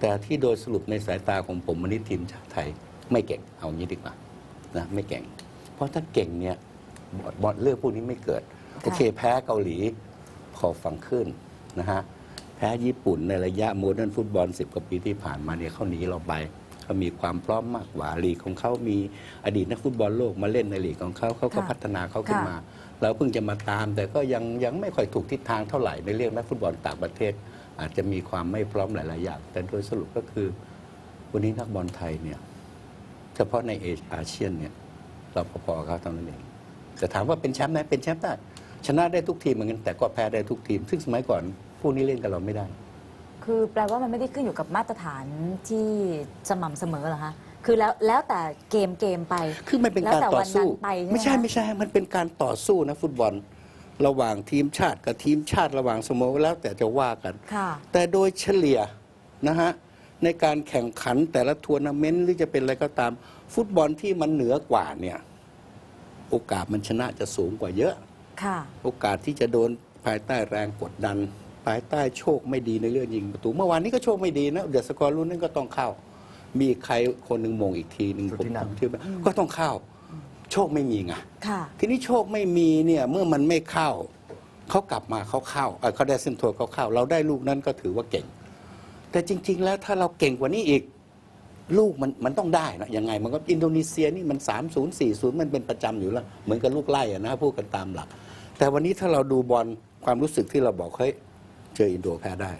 แต่ที่โดยสรุปในสายตาของผมวันนี้ทีมชาติไทย ไม่เก่งเอางี้ดีกว่านะไม่เก่ง เพราะถ้าเก่งเนี่ยบอลบอลเรื่องพวกนี้ไม่เกิด โอเคแพ้เกาหลีพอฟังขึ้นนะฮะแพ้ญี่ปุ่นในระยะโมเดิร์นฟุตบอลสิบกว่าปีที่ผ่านมาเนี่ยเขาหนีเราไปเขามีความพร้อมมากกว่าลีกของเขามีอดีตนักฟุตบอลโลกมาเล่นในลีกของเขาเขาก็ค่ะพัฒนาเขาขึ้นค่ะมาเราเพิ่งจะมาตาม แต่ก็ยังยังไม่ค่อยถูกทิศทางเท่าไหร่ในเรื่องนักฟุตบอลต่างประเทศ อาจจะมีความไม่พร้อมหลาย ๆ อย่าง แต่โดยสรุปก็คือ วันนี้นักบอลไทยเนี่ยเฉพาะในเออาเซียนเนี่ยเราพอๆเขาเท่านั้นเองแต่ถามว่าเป็นแชมป์ไหมเป็นแชมป์ได้ชนะได้ทุกทีมเหมือนกันแต่ก็แพ้ได้ทุกทีม ซึ่งสมัยก่อนพวกนี้เล่นกับเราไม่ได้ คือแปลว่ามันไม่ได้ขึ้นอยู่กับมาตรฐานที่สม่ำเสมอเหรอคะคือแล้วแล้วแต่เกมเกมไปคือมันเป็นแล้วการแต่ต่อวันสู้นั้นไปใช่ไหมไม่ใช่คะ ไม่ใช่ มันเป็นการต่อสู้นะฟุตบอล ระหว่างทีมชาติกับทีมชาติระหว่างสโมสรแล้วแต่จะว่ากันค่ะแต่โดยเฉลี่ยนะฮะในการแข่งขันแต่ละทัวร์นาเมนต์หรือจะเป็นอะไรก็ตาม ฟุตบอลที่มันเหนือกว่าเนี่ยโอกาสมันชนะจะสูงกว่าเยอะค่ะโอกาสที่จะโดนภายใต้แรงกดดัน ภายใต้โชคไม่ดีในเรื่องยิงประตู เมื่อวานนี้ก็โชคไม่ดีนะเดือดสกอร์รุ่นนั้นก็ต้องเข้า มีใครคนหนึ่งมงอีกทีหนึ่งสุผมธินันท์จำชื่อไม่ก็ต้องเข้า โชคไม่มีไงค่ะทีนี้โชคไม่มีเนี่ยเมื่อมันไม่เข้าเขากลับมาเขาเข้าเอ่อเขาได้เส้นโทษเขาเข้า เราได้ลูกนั้นก็ถือว่าเก่ง แต่จริง ๆ แล้วถ้าเราเก่งกว่านี้อีกลูกมันมันต้องได้นะยังไงมันก็อินโดนีเซียนี่มัน 3 0 4 0 มันเป็นประจำอยู่แล้ว เหมือนกับลูกไล่อะนะพูดกันตามหลัก แต่วันนี้ถ้าเราดูบอลความรู้สึกที่เราบอกเฮ้ยเจออินโดแพ้ได้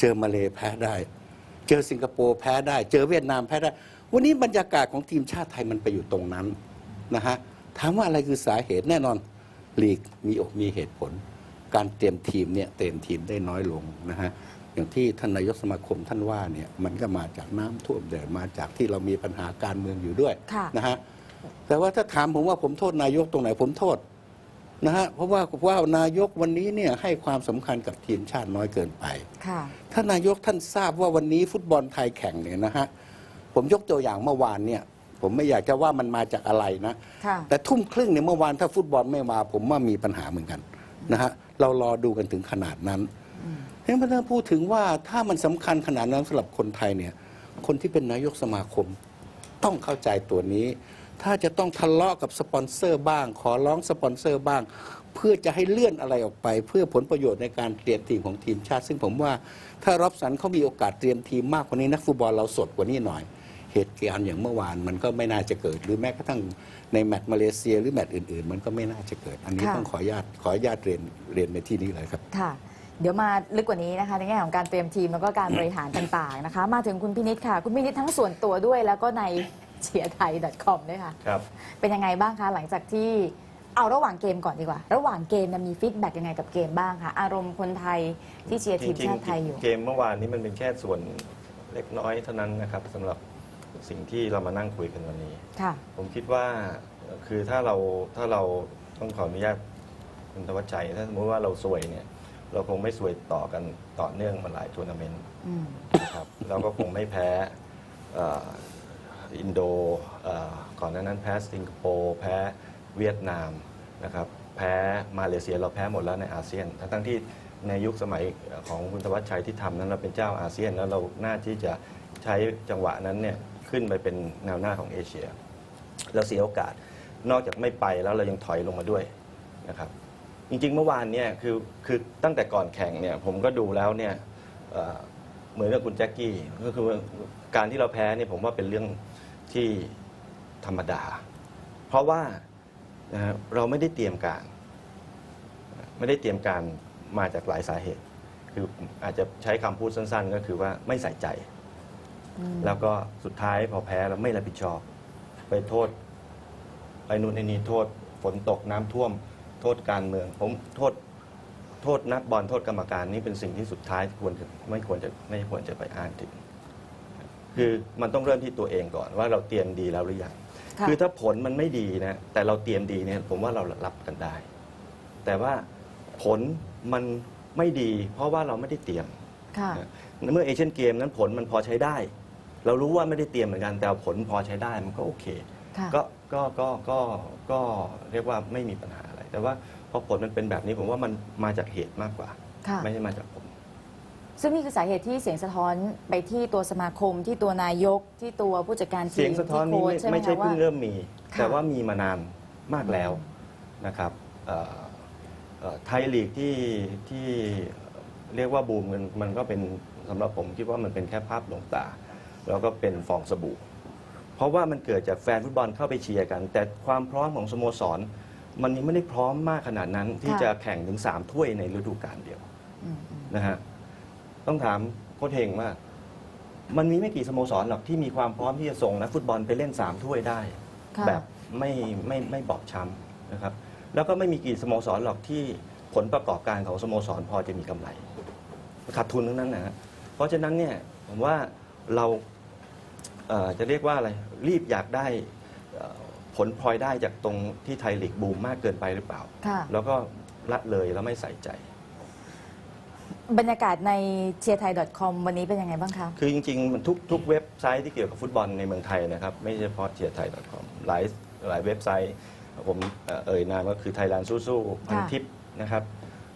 เจอมาเลแพ้ได้ เจอสิงคโปร์แพ้ได้ เจอเวียดนามแพ้ได้ วันนี้บรรยากาศของทีมชาติไทยมันไปอยู่ตรงนั้น นะฮะถามว่าอะไรคือสาเหตุแน่นอนลีกมีอกมีเหตุผล การเตรียมทีมเนี่ยเตรียมทีมได้น้อยลงนะฮะอย่างที่ท่านนายกสมาคมท่านว่าเนี่ยมันก็มาจากน้ำท่วมเดือดมาจากที่เรามีปัญหาการเมืองอยู่ด้วยค่ะนะฮะแต่ว่าถ้าถามผมว่าผมโทษนายกตรงไหนผมโทษนะฮะเพราะว่าว่านายกวันนี้เนี่ยให้ความสำคัญกับทีมชาติน้อยเกินไปค่ะถ้านายกท่านทราบว่าวันนี้ฟุตบอลไทยแข่งเนี่ยนะฮะผมยกตัวอย่างเมื่อวานเนี่ย ผมไม่อยากจะว่ามันมาจากอะไรนะ ค่ะ แต่ทุ่มครึ่งเนี่ยเมื่อวานถ้าฟุตบอลไม่มา ผมว่ามีปัญหาเหมือนกันนะฮะเรารอดูกันถึงขนาดนั้นเพราะฉะนั้นพูดถึงว่าถ้ามันสำคัญขนาดนั้นสำหรับคนไทยเนี่ย คนที่เป็นนายกสมาคม ต้องเข้าใจตัวนี้ ถ้าจะต้องทะเลาะกับสปอนเซอร์บ้าง ขอร้องสปอนเซอร์บ้าง เพื่อจะให้เลื่อนอะไรออกไป เพื่อผลประโยชน์ในการเตรียมทีมของทีมชาติ ซึ่งผมว่าถ้ารอบสันเขามีโอกาสเตรียมทีมมากกว่านี้นักฟุตบอลเราสดกว่านี้หน่อย เหตุการณ์อย่างเมื่อวานมันก็ไม่น่าจะเกิด หรือแม้กระทั่งในแมตช์มาเลเซีย หรือแมตช์อื่น ๆ มันก็ไม่น่าจะเกิด อันนี้ค่ะ ต้องขออนุญาตขออนุญาตเรียนเรียนในที่นี้เลยครับ ค่ะ เดี๋ยวมาลึกกว่านี้นะคะในแง่ของการเตรียมทีมแล้วก็การบริหารต่างๆนะคะ มาถึงคุณพินิษค่ะ คุณพินิษทั้งส่วนตัวด้วยแล้วก็ในเชียร์ไทย .com ด้วยค่ะ ครับ เป็นยังไงบ้างคะ หลังจากที่เอาระหว่างเกมก่อนดีกว่า ระหว่างเกมเนี่ยมีฟีดแบ็กยังไงกับเกมบ้างคะอารมณ์คนไทยที่เชียร์ทีมชาติไทยอยู่ เกมเมื่อวานนี้มันเป็นแค่ส่วนเล็กน้อยเท่านั้นนะครับสำหรับ สิ่งที่เรามานั่งคุยกันวันนี้ ค่ะ ผมคิดว่าเอ่อคือถ้าเราถ้าเราต้องขออนุญาตคุณธวัชชัย ถ้าสมมติว่าเราสวยเนี่ย เราคงไม่สวยต่อกันต่อเนื่องมาหลายทัวร์นาเมนต์อืม นะครับ เราก็คงไม่แพ้เอ่ออินโดเอ่อก่อนหน้านั้นแพ้สิงคโปร์แพ้เวียดนามนะครับ แพ้มาเลเซียเราแพ้หมดแล้วในอาเซียน ทั้งๆที่ในยุคสมัยของคุณธวัชชัยที่ทำนั้นเราเป็นเจ้าอาเซียน แล้วเราน่าที่จะใช้จังหวะนั้นเนี่ย ขึ้นไปเป็นแนวหน้าของเอเชีย เราเสียโอกาสนอกจากไม่ไปแล้วเรายังถอยลงมาด้วยนะครับ จริงๆเมื่อวานเนี่ยคือคือตั้งแต่ก่อนแข่งเนี่ยผมก็ดูแล้วเนี่ยเอ่อเหมือนกับคุณแจ็คกี้ก็คือว่าการที่เราแพ้เนี่ยผมว่าเป็นเรื่องที่ธรรมดา เพราะว่านะฮะเราไม่ได้เตรียมการ ไม่ได้เตรียมการมาจากหลายสาเหตุ คืออาจจะใช้คำพูดสั้น ๆ ก็คือว่าไม่ใส่ใจ แล้วก็สุดท้ายพอแพ้แล้วไม่รับผิดชอบ ไปโทษ ไปนู่นไอ้นี่โทษฝนตกน้ำท่วม โทษการเมือง ผมโทษ โทษนักบอลโทษกรรมการนี่เป็นสิ่งที่สุดท้ายควรจะไม่ควรจะไม่ควรจะไปอ้างถึงคือมันต้องเริ่มที่ตัวเองก่อนว่าเราเตรียมดีแล้วหรือยังค่ะ คือถ้าผลมันไม่ดีนะแต่เราเตรียมดีเนี่ยผมว่าเรารับกันได้ แต่ว่าผลมันไม่ดี เพราะว่าเราไม่ได้เตรียมค่ะเมื่อเอเชียนเกมนั้นผลมันพอใช้ได้ เรารู้ว่าไม่ได้เตรียมเหมือนกันแต่ผลพอใช้ได้มันก็โอเค ค่ะ ก็ก็ก็ก็ก็เรียกว่าไม่มีปัญหาอะไร แต่ว่าพอผลมันเป็นแบบนี้ผมว่ามันมาจากเหตุมากกว่า ค่ะ ไม่ใช่มาจากผลซึ่งนี่คือสาเหตุที่เสียงสะท้อนไปที่ตัวสมาคมที่ตัวนายกที่ตัวผู้จัดการทีมเสียงสะท้อนนี้ที่ไม่โค้ชใช่ไหมไม่ใช่คะเพิ่งว่าเริ่มมี ค่ะแต่ว่ามีมานานมากแล้วนะครับเอ่อเอ่อไทยลีกที่ที่เรียกว่าบูมมันมันก็เป็นสำหรับผมคิดว่ามันเป็นแค่ภาพลวงตา แล้วก็เป็นฟองสบู่ เพราะว่ามันเกิดจากแฟนฟุตบอลเข้าไปเชียร์กัน แต่ความพร้อมของสโมสร มันยังไม่ได้พร้อมมากขนาดนั้น ที่จะแข่งถึง 3 ถ้วยในฤดูกาลเดียวอืมอืมนะฮะต้องถามโค้ชเฮงว่า มันมีไม่กี่สโมสรหรอกที่มีความพร้อมที่จะส่งนักฟุตบอลไปเล่นสามถ้วยได้ค่ะแบบไม่ไม่ไม่บอบช้ำนะครับ แล้วก็ไม่มีกี่สโมสรหรอกที่ผลประกอบการของสโมสรพอจะมีกำไรขาดทุนทั้งนั้นนะฮะเพราะฉะนั้นเนี่ยผมว่า เราเอ่อจะเรียกว่าอะไร รีบอยากได้เอ่อผลพลอยได้จากตรงที่ไทยลีกบูมมากเกินไปหรือเปล่า ค่ะ แล้วก็ละเลยแล้วไม่ใส่ใจ บรรยากาศในเชียร์ไทย .com วันนี้เป็นยังไงบ้างคะ คือจริงๆมันทุกทุกเว็บไซต์ที่เกี่ยวกับฟุตบอลในเมืองไทยนะครับ ไม่ใช่เฉพาะเชียร์ไทย .com หลายหลายเว็บไซต์ ผมเอ่อเอ่ยนามก็คือไทยแลนด์สู้ๆพันทิปนะครับ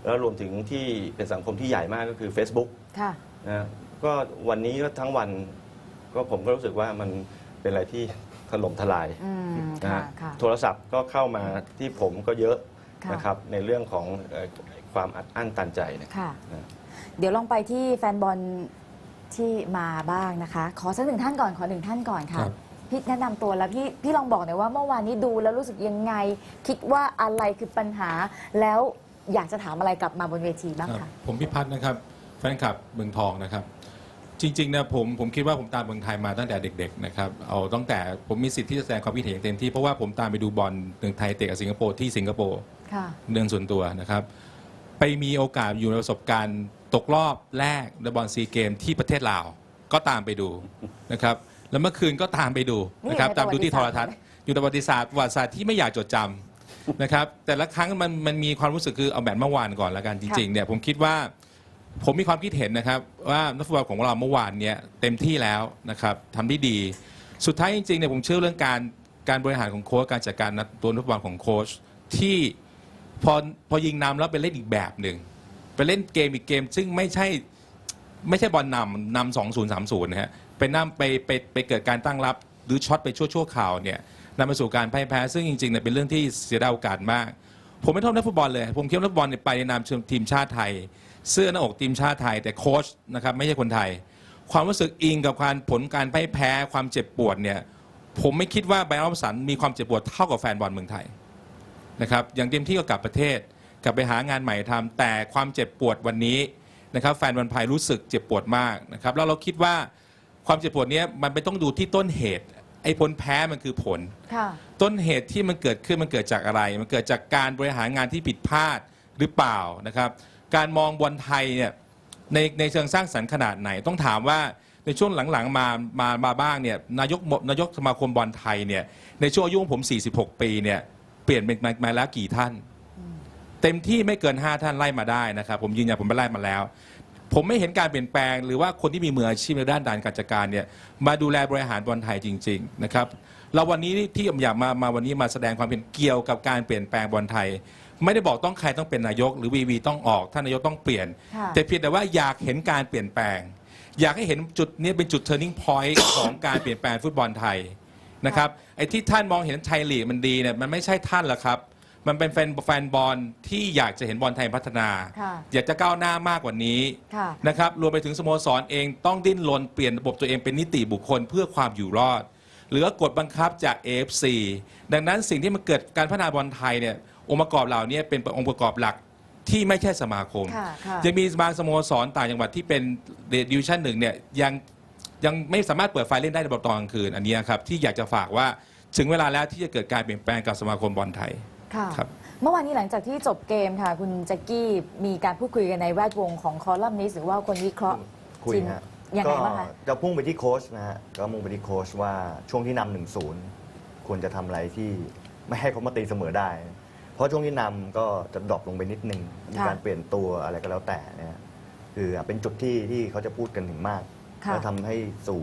แล้วรวมถึงที่เป็นสังคมที่ใหญ่มากก็คือ Facebook ค่ะ นะ ก็วันนี้ก็ทั้งวันก็ผมก็รู้สึกว่ามันเป็นอะไรที่ถล่มทลายอืมนะค่ะฮะค่ะ โทรศัพท์ก็เข้ามาที่ผมก็เยอะค่ะ นะครับในเรื่องของเอ่อความอัดอั้นตันใจเนย ค่ะนะเดี๋ยวลองไปที่แฟนบอลที่มาบ้างนะคะ ขอสักหนึ่งท่านก่อนขอหนึ่งท่านก่อนค่ะครับ พี่แนะนำตัวแล้วพี่พี่ลองบอกหน่อยว่าเมื่อวานนี้ดูแล้วรู้สึกยังไง คิดว่าอะไรคือปัญหา แล้วอยากจะถามอะไรกลับมาบนเวทีบ้างครับค่ะผมพิพัฒน์นะครับ แฟนคลับเมืองทองนะครับ จริงๆนะผมผมคิดว่าผมตามเมืองไทยมาตั้งแต่เด็กๆนะครับเอาตั้งแต่ผมมีสิทธิ์ที่จะแสดงความคิดเห็นอย่างเต็มที่เพราะว่าผมตามไปดูบอลเมืองไทยเตะกับสิงคโปร์ที่สิงคโปร์ค่ะเรื่องส่วนตัวนะครับ ไปมีโอกาสอยู่ในประสบการณ์ตกรอบแรกในบอลซีเกมที่ประเทศลาว ก็ตามไปดูนะครับแล้วเมื่อคืนก็ตามไปดูนะครับนี่ในตามดูที่โทรทัศน์ประวัติศาสตร์อยู่ในประวัติศาสตร์ประวัติศาสตร์ที่ไม่อยากจดจำนะครับแต่ละครั้งมันมันมีความรู้สึกคือเอาแบบเมื่อวานก่อนละกันจริงๆเนี่ยผมคิดว่า ผมมีความคิดเห็นนะครับ ว่านักฟุตบอลของเราเมื่อวานเนี่ยเต็มที่แล้วนะครับทำได้ดี สุดท้ายจริงๆเนี่ยผมเชื่อเรื่องการการบริหารของโค้ชการจัดการนักตัวนักฟุตบอลของโค้ชที่พอพอยิงนำแล้วไปเล่นอีกแบบหนึ่งไปเล่นเกมอีกเกม ซึ่งไม่ใช่ไม่ใช่บอลนำนำสองศูนย์สามศูนย์นะฮะไปนำไปไปไปเกิดการตั้งรับหรือช็อตไปชั่วชั่วๆข่าวเนี่ยนำไปสู่การพ่ายแพ้ ซึ่งจริงๆเนี่ยเป็นเรื่องที่เสียดายโอกาสมาก ผมไม่โทษนักฟุตบอลเลย ผมคิดว่านักฟุตบอลเนี่ยไปในนามทีมชาติไทย เสื้อหน้าอกทีมชาติไทย แต่โค้ชนะครับไม่ใช่คนไทย ความรู้สึกอิงกับการผลการพ่ายแพ้ความเจ็บปวดเนี่ยผมไม่คิดว่าไบรอันรอบสันมีความเจ็บปวดเท่ากับแฟนบอลเมืองไทยนะครับอย่างเต็มที่ก็กลับประเทศ กลับไปหางานใหม่ทำแต่ความเจ็บปวดวันนี้นะครับแฟนบอลไทยรู้สึกเจ็บปวดมากนะครับแล้วเราคิดว่าความเจ็บปวดเนี้ยมันไปต้องดูที่ต้นเหตุไอ้ผลแพ้มันคือผลค่ะต้นเหตุที่มันเกิดขึ้นมันเกิดจากอะไร มันเกิดจากการบริหารงานที่ผิดพลาดหรือเปล่านะครับ การมองบอลไทยเนี่ยในในเชิงสร้างสรรค์ขนาดไหน ต้องถามว่าในช่วงหลังๆมามามาบ้างเนี่ยนายกนายกสมาคมบอลไทยเนี่ยในช่วงอายุของผม 46 ปีเนี่ยเปลี่ยนเป็นมามาแล้วกี่ท่าน เต็มที่ไม่เกิน 5 ท่านไล่มาได้นะครับ ผมยืนยันผมไปไล่มาแล้ว ผมไม่เห็นการเปลี่ยนแปลงหรือว่าคนที่มีมืออาชีพในด้านการการจัดการเนี่ยมาดูแลบริหารบอลไทยจริง ๆ นะครับเราวันนี้ที่ผมอยากมามาวันนี้มาแสดงความเป็นเกี่ยวกับการเปลี่ยนแปลงบอลไทย ไม่ได้บอกต้องใครต้องเป็นนายก หรือวีวีต้องออกท่านนายกต้องเปลี่ยน ค่ะ แต่เพียงแต่ว่าอยากเห็นการเปลี่ยนแปลง อยากให้เห็นจุดนี้เป็นจุด turning point ของการเปลี่ยนแปลงฟุตบอลไทยนะครับไอ้ที่ท่านมองเห็นไทยลีกมันดีเนี่ยมันไม่ใช่ท่านหรอกครับ มันเป็นแฟนแฟนบอลที่อยากจะเห็นบอลไทยพัฒนา ค่ะอยากจะก้าวหน้ามากกว่านี้ค่ะ นะครับรวมไปถึงสโมสรเองต้องดิ้นรนเปลี่ยนระบบตัวเองเป็นนิติบุคคลเพื่อความอยู่รอด หรือกฎบังคับจาก AFC ดังนั้นสิ่งที่มันเกิดการพัฒนาบอลไทยเนี่ย องค์ประกอบเหล่านี้เป็นองค์ประกอบหลักที่ไม่ใช่สมาคม ค่ะค่ะ จะมีบางสโมสรต่างจังหวัดที่เป็นดิวิชั่นหนึ่งเนี่ยยังยังไม่สามารถเปิดไฟเล่นได้ในตอนกลางคืนอันนี้ครับที่อยากจะฝากว่าถึงเวลาแล้วที่จะเกิดการเปลี่ยนแปลงกับสมาคมบอลไทย ค่ะ ครับ เมื่อวานนี้หลังจากที่จบเกมค่ะ คุณแจ็คกี้มีการพูดคุยกันในแวดวงของคอลัมนิสต์หรือว่าคนวิเคราะห์คุยทีมฮะยังไงก็บ้างคะจะพุ่งไปที่โค้ชนะฮะก็มุ่งไปที่โค้ชว่าช่วงที่นำหนึ่งศูนย์ควรจะทำอะไรที่ไม่ให้เขามาตีเสมอได้ เพราะช่วงที่นำก็จะดรอปลงไปนิดนึงมีการเปลี่ยนตัวอะไรก็แล้วแต่นะฮะคือเป็นจุดที่ที่เขาจะพูดกันถึงมากค่ะ แล้วทำให้สู่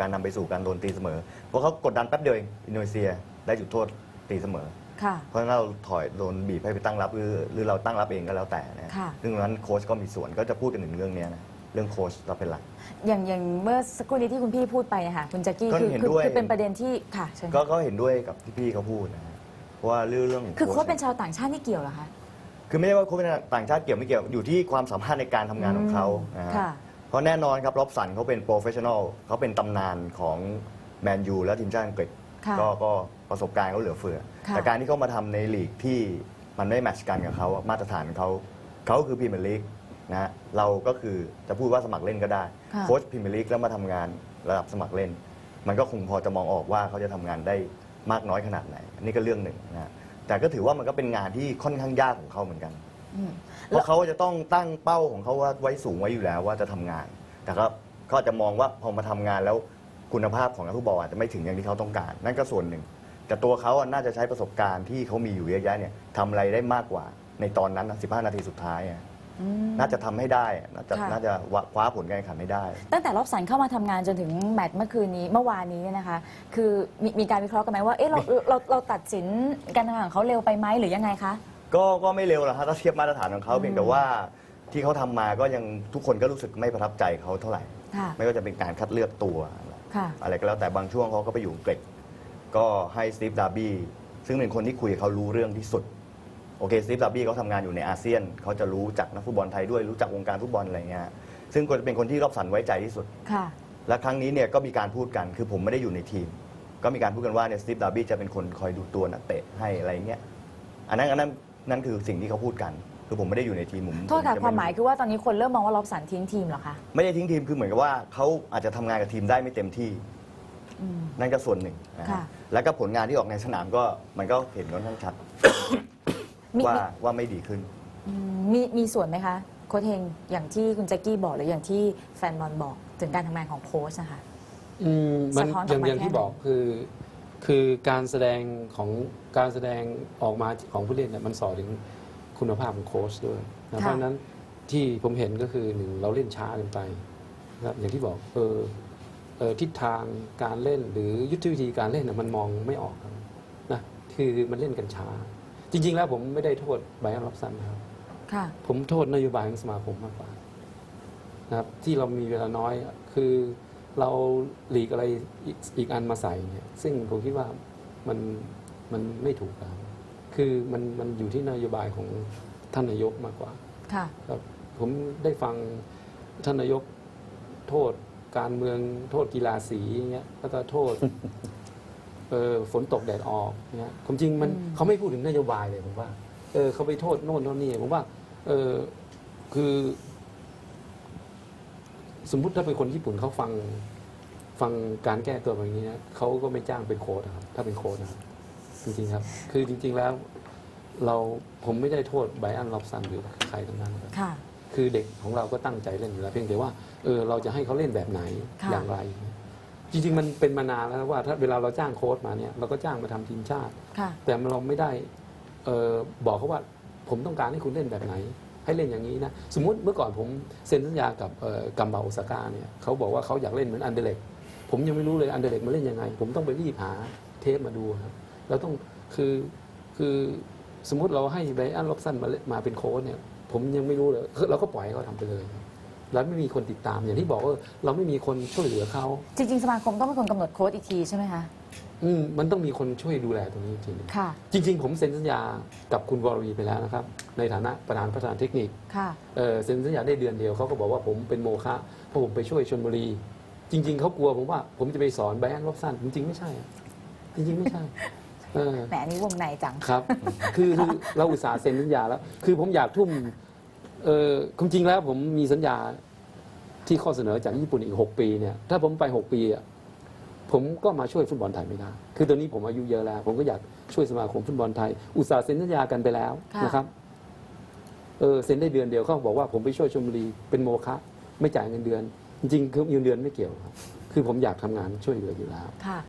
การนำไปสู่การโดนตีเสมอ เพราะเขากดดันแป๊บเดียวเองอินโดนีเซียได้จุดโทษตีเสมอ ค่ะ เพราะฉะนั้นเราถอยโดนบีบให้ไปตั้งรับหรือหรือเราตั้งรับเองก็แล้วแต่นะค่ะ ซึ่งตรงนั้นโค้ชก็มีส่วนก็จะพูดกันถึงเรื่องเนี้ยนะเรื่องโค้ชเราเป็นหลัก อย่างอย่างเมื่อสักครู่นี้ที่คุณพี่พูดไปนะคะคุณแจ็คกี้ก็คือเห็นคือด้วย คือเป็นประเด็นที่ค่ะเชิญก็ค่ะ ก็เห็นด้วยกับที่พี่เขาพูดนะฮะเพราะ ว่าเรื่องเรื่องคือโค้ชชเป็นชาวต่างชาตินี่เกี่ยวเหรอคะ คือไม่ได้ว่าโค้ชเป็นต่างชาติเกี่ยวไม่เกี่ยวอยู่ที่ความสามารถในการทำงานของเขานะฮะค่ะ เพราะแน่นอนครับล็อบสันเขาเป็นโปรเฟชชั่นอลเขาเป็นตำนานของแมนยูและทีมชาติอังกฤษค่ะก็ก็ประสบการณ์เขาเหลือเฟือ ค่ะ แต่การที่เขามาทำในลีกที่มันไม่แมทช์กันกับเขาอะมาตรฐานของเขาเขาคือพรีเมียร์ลีกนะฮะเราก็คือจะพูดว่าสมัครเล่นก็ได้ค่ะโค้ชพรีเมียร์ลีกแล้วมาทำงานระดับสมัครเล่น มันก็คงพอจะมองออกว่าเขาจะทำงานได้ มากน้อยขนาดไหนอันนี่ก็เรื่องหนึ่งนะฮะแต่ก็ถือว่ามันก็เป็นงานที่ค่อนข้างยากของเขาเหมือนกัน อืม เพราะเขาจะต้องตั้งเป้าของเขาว่าไว้สูงไว้อยู่แล้วว่าจะทำงาน แต่ก็เขาอาจจะมองว่าพอมาทำงานแล้วคุณภาพของนักฟุตบอลอาจจะไม่ถึงอย่างที่เขาต้องการ นั่นก็ส่วนหนึ่ง แต่ตัวเขาอะน่าจะใช้ประสบการณ์ที่เขามีอยู่เยอะแยะเนี่ยทำอะไรได้มากกว่าในตอนนั้นนะ15 นาทีสุดท้ายอะ อืมน่าจะทำให้ได้อะน่าจะค่ะ น่าจะคว้าผลการแข่งขันให้ได้ ตั้งแต่รอบสันเข้ามาทำงานจนถึงแมตช์เมื่อคืนนี้เมื่อวานนี้เนี่ยนะคะ คือมีมีการวิเคราะห์กันไหมว่าเอ๊ะเราเราเราตัดสินการทำงานของเขาเร็วไปไหมหรือยังไงคะ ก็ก็ไม่เร็วหรอกฮะถ้าเทียบมาตรฐานของเขาเพียงแต่ว่าที่เขาทำมาก็ยังทุกคนก็รู้สึกไม่ประทับใจเขาเท่าไหร่ ค่ะ ไม่ว่าจะเป็นการคัดเลือกตัว ค่ะ อะไรก็แล้วแต่บางช่วงเขาก็ไปอยู่อังกฤษก็ให้สตีฟดาร์บี้ซึ่งเป็นคนที่คุยกับเขารู้เรื่องที่สุด โอเคสตีฟดาร์บี้เขาทำงานอยู่ในอาเซียนเขาจะรู้จักนักฟุตบอลไทยด้วยรู้จักวงการฟุตบอลอะไรเงี้ยซึ่งก็จะเป็นคนที่รอบสันไว้ใจที่สุด ค่ะ และครั้งนี้เนี่ยก็มีการพูดกันคือผมไม่ได้อยู่ในทีม ก็มีการพูดกันว่าเนี่ยสตีฟดาร์บี้จะเป็นคนคอยดูตัวนักเตะให้อะไรเงี้ยอันนั้นอันนั้นนั่นคือสิ่งที่เขาพูดกัน คือผมไม่ได้อยู่ในทีมผมโทษค่ะ ผจะความหมายรู้คือว่าตอนนี้คนเริ่มมองว่ารอบสันทิ้งทีมเหรอคะไม่ได้ทิ้งทีมคือเหมือนกับว่าเขาอาจจะทำงานกับทีมได้ไม่เต็มที่ อืม นั่นก็ส่วนหนึ่งนะฮะค่ะ แล้วก็ผลงานที่ออกในสนามก็มันก็เห็นค่อนข้างชัด มีว่ามี ว่าไม่ดีขึ้น อืมมีมีส่วนไหมคะโค้ชเฮงอย่างที่คุณแจ็คกี้บอกหรืออย่างที่แฟนบอลบอกถึงการทำงานของโค้ชนะคะ อืมมันสะท้อนอย่างออกมาอย่างที่แค่ไหน บอกคือคือการแสดงของการแสดงออกมาของผู้เล่นเนี่ยมันสอถึงคุณภาพของโค้ชด้วยนะเพราะฉะนั้นที่ผมเห็นก็คือหนึ่งเราเล่นช้าเกินไปนะครับอย่างที่บอกเออเออทิศทางการเล่นหรือยุทธวิธีการเล่นน่ะมันมองไม่ออกครับนะคือมันเล่นกันช้า จริง ๆ แล้วผมไม่ได้โทษไบรอันล็อบสันนะครับ ค่ะ ผมโทษนโยบายของสมาคมมากกว่านะครับ ที่เรามีเวลาน้อยอะคือเราหลีกอะไรอีกอีกอันมาใส่เนี่ยซึ่งผมคิดว่ามันมันไม่ถูกครับคือมันมันอยู่ที่นโยบายของท่านนายกมากกว่า ค่ะ ครับผมได้ฟังท่านนายกโทษการเมืองโทษกีฬาสีอย่างเงี้ยแล้วก็โทษ เออฝนตกแดดออกเนี่ยความจริงมันอืมเขาไม่พูดถึงนโยบายเลยผมว่า เออเขาไปโทษโน่นโน่นนี่ผมว่า เออคือ สมมุติถ้าเป็นคนญี่ปุ่นเขาฟังฟังการแก้ตัวแบบนี้นะเขาก็ไม่จ้างเป็นโค้ดนะครับถ้าเป็นโค้ดนะครับจริงๆครับ คือจริง ๆแล้ว เราผมไม่ได้โทษไบรอันล็อบสันหรือใครทั้งนั้นครับค่ะคือเด็กของเราก็ตั้งใจเล่นอยู่แล้วเพียงแต่ว่าเออเราจะให้เขาเล่นแบบไหนค่ะอย่างไร จริงๆ มันเป็นมานานแล้วนะว่าถ้าเวลาเราจ้างโค้ชมาเนี่ยเราก็จ้างมาทำทีมชาติ ค่ะ แต่เราไม่ได้เออบอกเขาว่าผมต้องการให้คุณเล่นแบบไหน ให้เล่นอย่างนี้นะ สมมุติเมื่อก่อนผมเซ็นสัญญากับเอ่อกัมบาโอซาก้าเนี่ยเขาบอกว่าเขาอยากเล่นเหมือนอันเดเล็กผมยังไม่รู้เลยอันเดเล็กมาเล่นยังไง ผมต้องไปรีบหาเทปมาดูครับเราต้องคือคือสมมุติเราให้ไบรอันล็อบสันมาเล่นมาเป็นโค้ชเนี่ยผมยังไม่รู้เลยคือเราก็ปล่อยให้เขาทำไปเลย แล้วไม่มีคนติดตามอย่างที่บอกว่าเราไม่มีคนช่วยเหลือเขาจริงๆ สมาคมต้องเป็นคนกำหนดโค้ดอีกทีใช่ไหมคะ อืมมันต้องมีคนช่วยดูแลตรงนี้จริงๆค่ะ จริง ๆ ผมเซ็นสัญญากับคุณวรวีไปแล้วนะครับ ในฐานะประธานประธานเทคนิคค่ะ เอ่อเซ็นสัญญาได้เดือนเดียวเขาก็บอกว่าผมเป็นโมฆะเพราะผมไปช่วยชนบุรี จริง ๆเขากลัวผมว่าผมจะไปสอนไบรอันล็อบสันจริงๆไม่ใช่อะจริงๆไม่ใช่เออ แหมอันนี้วงในจัง ครับ คือคือเราอุตส่าห์เซ็นสัญญาแล้ว คือผมอยากทุ่ม เออความจริงแล้วผมมีสัญญาที่ข้อเสนอจากญี่ปุ่นอีก 6 ปีเนี่ยถ้าผมไป 6 ปีอะผมก็มาช่วยฟุตบอลไทยไม่ได้ คือตอนนี้ผมอายุเยอะแล้ว ผมก็อยากช่วยสมาคมฟุตบอลไทย อุตส่าห์เซ็นสัญญากันไปแล้วค่ะนะครับ เออเซ็นได้เดือนเดียวเขาบอกว่าผมไปช่วยชมบุรีเป็นโมฆะไม่จ่ายเงินเดือน จริงๆคือเงินเดือนไม่เกี่ยวครับ คือผมอยากทำงานช่วยเหลืออยู่แล้ว ค่ะ